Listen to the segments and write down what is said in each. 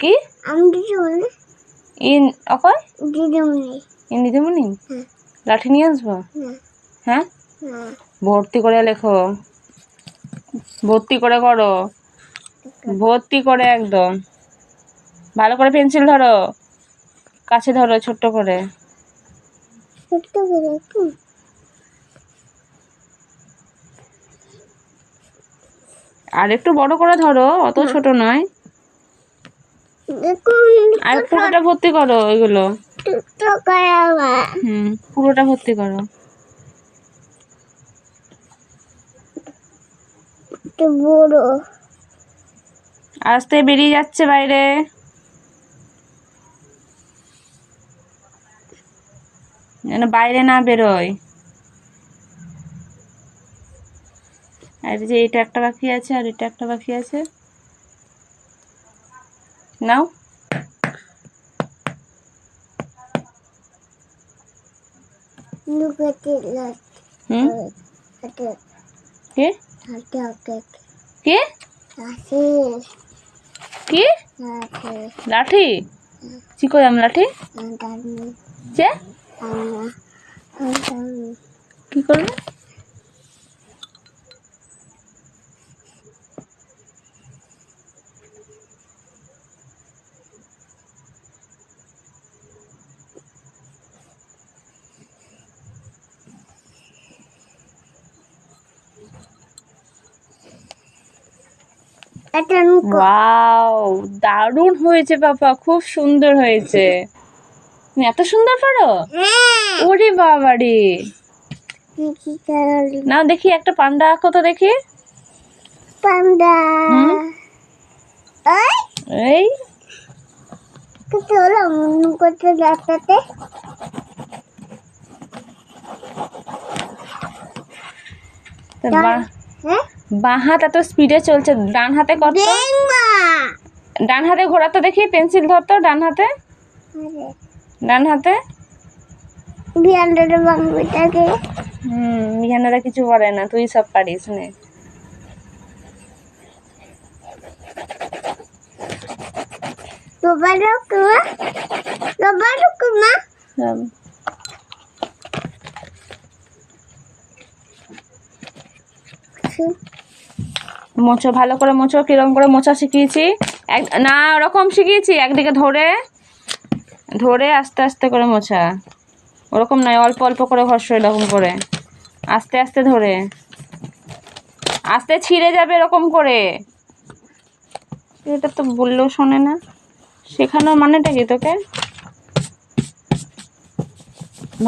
কি? আমি দিদিমণি ইন অকয় দিদিমণি। ইন দিদিমণি? হুম। লাঠি নিয়ে আসব? হ্যাঁ? ভর্তি করে লেখো। ভর্তি করে করো। ভর্তি করে একদম। ভালো করে পেন্সিল ধরো। কাছে ধরো ছোট্ট করে। ছোট্ট করে আর একটু বড় করে ধরো অত ছোট নয়। আর পুরোটা ভর্তি করো হুম, পুরোটা ভর্তি করো। বড় আস্তে বেরিয়ে যাচ্ছে বাইরে। যেন বাইরে না বেরোয়। আর যে এটা একটা বাকি আছে আর এটা একটা বাকি আছে। নাও। হুম হাতে কি হাতে হাতে কি কি আসে লাঠি চিকোয়াম লাঠি আন্দানি যে কি করবে ওয়াও দারুণ হয়েছে পাপা খুব সুন্দর হয়েছে। তুমি এত সুন্দর পারো? হ্যাঁ। ওরে বাবা রে না দেখি একটা পান্ডা আঁকো তো দেখি। পান্ডা? এই। তো বা- হাত এত স্পিডে চলছে ডান হাতে কত? ডান হাতে ঘোরা তো দেখি পেন্সিল ধরতো ডান হাতে। ডান হাতে। হুম বিহানারা কিছু করে না তুই সব পারিস নে। রোবারো মোছো ভালো করে মোছো কীরকম করে মোছা শিখিয়েছি? এক না, ওরকম শিখিয়েছি, একদিকে ধরে ধরে আস্তে আস্তে করে মোছা ওরকম নয়, অল্প অল্প করে ঘর্ষ এরকম করে। আস্তে আস্তে ধরে। আস্তে ছিঁড়ে যাবে এরকম করে। এটা তো বললেও শোনে না। শেখানোর মানেটা কি তোকে?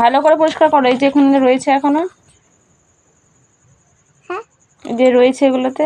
ভালো করে পরিষ্কার করো, এই যে এখানে রয়েছে এখনও। যে রয়েছে এগুলোতে?